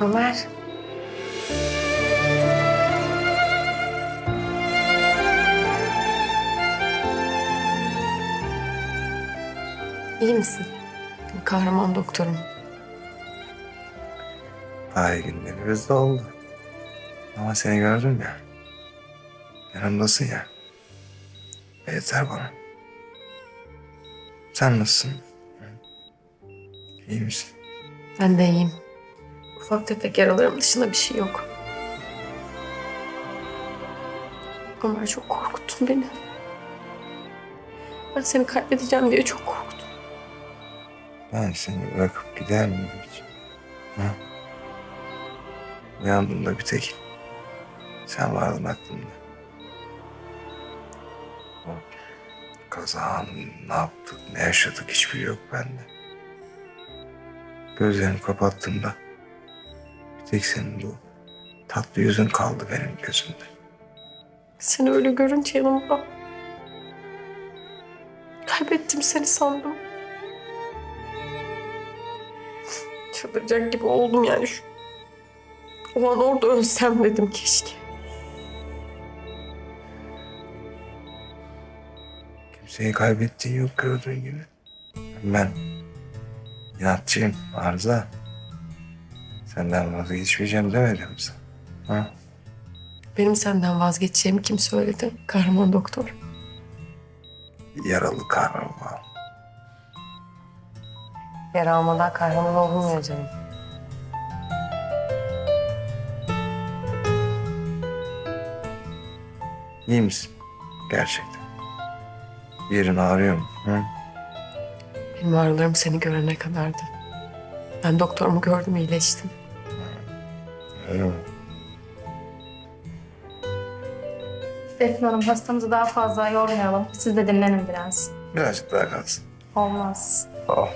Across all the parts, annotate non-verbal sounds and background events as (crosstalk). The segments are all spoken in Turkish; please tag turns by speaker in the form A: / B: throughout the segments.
A: Ömer. İyi misin? Kahraman doktorum.
B: Daha iyi günlerimiz de oldu. Ama seni gördüm ya. Yanımdasın ya. Yeter bana. Sen nasılsın? İyi misin?
A: Ben de iyiyim. Ufak tefek yaralarım dışında bir şey yok. Ömer çok korkuttun beni. Ben seni kaybedeceğim diye çok korktum.
B: Ben seni bırakıp gider miyim hiç? Ha? Uyandığımda bir tek sen vardın aklımda. O kazan ne yaptık, ne yaşadık hiçbiri yok bende. Gözlerimi kapattığımda tek senin bu tatlı yüzün kaldı benim gözümde.
A: Seni öyle görünce yanımda. Kaybettim seni sandım. Çıldıracak gibi oldum yani şu. O an orada ölsem dedim keşke.
B: Kimseyi kaybettiğin yok gördüğün gibi. Ben inatçıyım Arıza. Senden vazgeçmeyeceğim demedim sana. Ha?
A: Benim senden vazgeçeceğimi kim söyledi? Kahraman doktor.
B: Yaralı kahraman.
A: Yara almadan kahraman olmuyor canım.
B: İyi misin? Gerçekten. Yerin ağrıyor mu? Hı?
A: Benim ağrılarım seni görene kadardı. Ben doktorumu gördüm iyileştim.
B: Mi?
C: Defne Hanım hastamızı daha fazla yormayalım. Siz de dinlenin biraz.
B: Birazcık daha kalsın.
C: Olmaz.
B: Oh.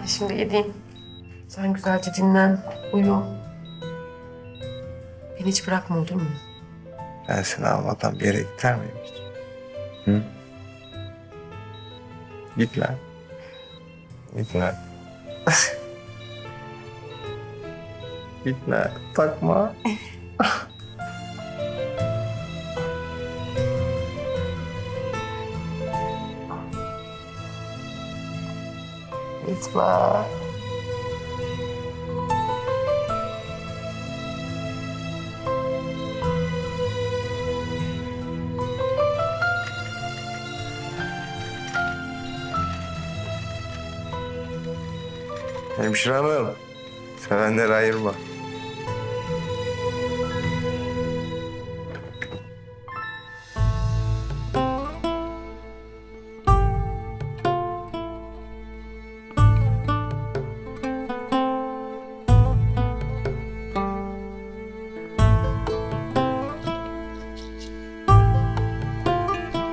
A: Ben şimdi gideyim. Sen güzelce dinlen, uyu. Beni hiç bırakma olur mu?
B: Ben seni almadan bir yere gider miyim hiç? Hı? Git lan. Git lan. (laughs) Git lan. Takma.
A: Gitme.
B: Hemşire hanım. Sevenleri ayırma.